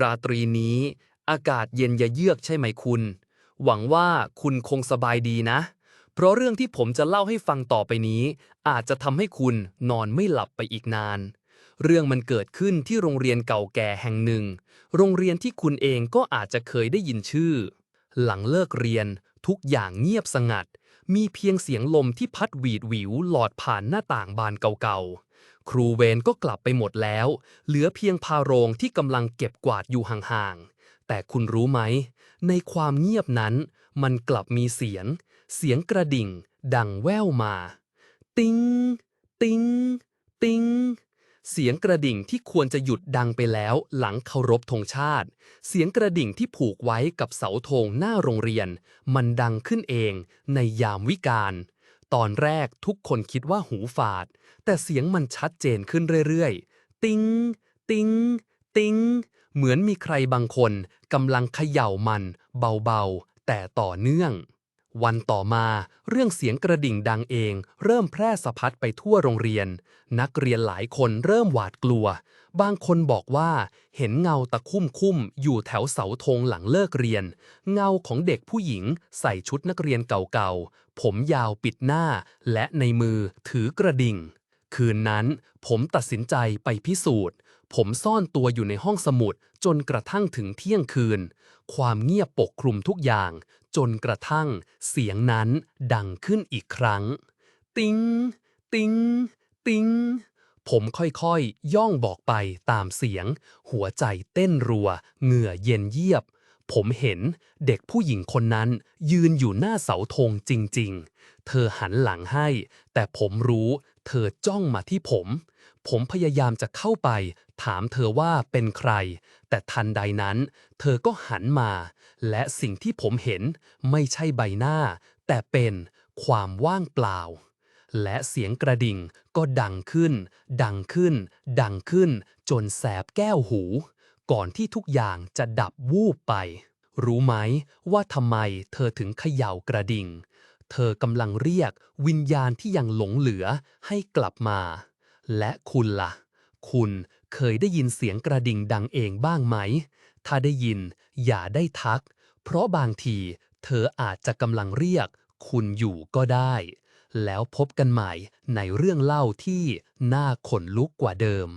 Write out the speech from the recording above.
ราตรีนี้ อากาศเย็นยะเยือกใช่ไหมคุณ หวังว่าคุณคงสบายดีนะ เพราะเรื่องที่ผมจะเล่าให้ฟังต่อไปนี้ อาจจะทำให้คุณนอนไม่หลับไปอีกนาน เรื่องมันเกิดขึ้นที่โรงเรียนเก่าแก่แห่งหนึ่ง โรงเรียนที่คุณเองก็อาจจะเคยได้ยินชื่อ หลังเลิกเรียน ทุกอย่างเงียบสงัด มีเพียงเสียงลมที่พัดหวีดหวิวหลอดผ่านหน้าต่างบานเก่าๆ ครูเวรก็กลับไปหมดแล้ว เหลือเพียงพาโรงที่กำลังเก็บกวาดอยู่ห่างๆ แต่คุณรู้ไหม ในความเงียบนั้น มันกลับมีเสียง เสียงกระดิ่ง ดังแว่วมา ติงติงติงเสียงกระดิ่งที่ควรจะหยุดดังไปแล้วหลังเคารพธงชาติ เสียงกระดิ่งที่ผูกไว้กับเสาธงหน้าโรงเรียน มันดังขึ้นเองในยามวิกาล ตอนแรกทุกคนคิดว่าหูฝาด แต่เสียงมันชัดเจนขึ้นเรื่อยๆ ติง ติง ติง เหมือนมีใครบางคนกำลังเขย่ามัน เบาๆ แต่ต่อเนื่อง วันต่อมาเรื่องเสียงกระดิ่งดังเอง เริ่มแพร่สะพัดไปทั่วโรงเรียน นักเรียนหลายคนเริ่มหวาดกลัว บางคนบอกว่าเห็นเงาตะคุ่มคุ่มอยู่แถวเสาธงหลังเลิกเรียน เงาของเด็กผู้หญิงใส่ชุดนักเรียนเก่าๆ ผมยาวปิดหน้า และในมือถือกระดิ่ง คืนนั้นผมตัดสินใจไปพิสูจน์ ผมซ่อนตัวอยู่ในห้องสมุดจนกระทั่งถึงเที่ยงคืน ความเงียบปกคลุมทุกอย่าง จนกระทั่งเสียงนั้นดังขึ้นอีกครั้ง ติงติงติงผมค่อยๆย่องบอกไปตามเสียง หัวใจเต้นรัว เหงื่อเย็นเยียบ ผมเห็นเด็กผู้หญิงคนนั้น ยืนอยู่หน้าเสาธงจริงๆ เธอหันหลังให้ แต่ผมรู้ เธอจ้องมาที่ผม ผมพยายามจะเข้าไป ถามเธอว่าเป็นใคร แต่ทันใดนั้น เธอก็หันมา และสิ่งที่ผมเห็นไม่ใช่ใบหน้า แต่เป็นความว่างเปล่า และเสียงกระดิ่งก็ดังขึ้น ดังขึ้น ดังขึ้น จนแสบแก้วหู ก่อนที่ทุกอย่างจะดับวูบไป รู้ไหมว่าทำไมเธอถึงเขย่ากระดิ่ง เธอกำลังเรียกวิญญาณที่ยังหลงเหลือให้กลับมา และคุณล่ะ คุณเคยได้ยินเสียงกระดิ่งดังเองบ้างไหม ถ้าได้ยิน อย่าได้ทัก เพราะบางที เธออาจจะกำลังเรียก คุณอยู่ก็ได้ แล้วพบกันใหม่ในเรื่องเล่าที่น่าขนลุกกว่าเดิม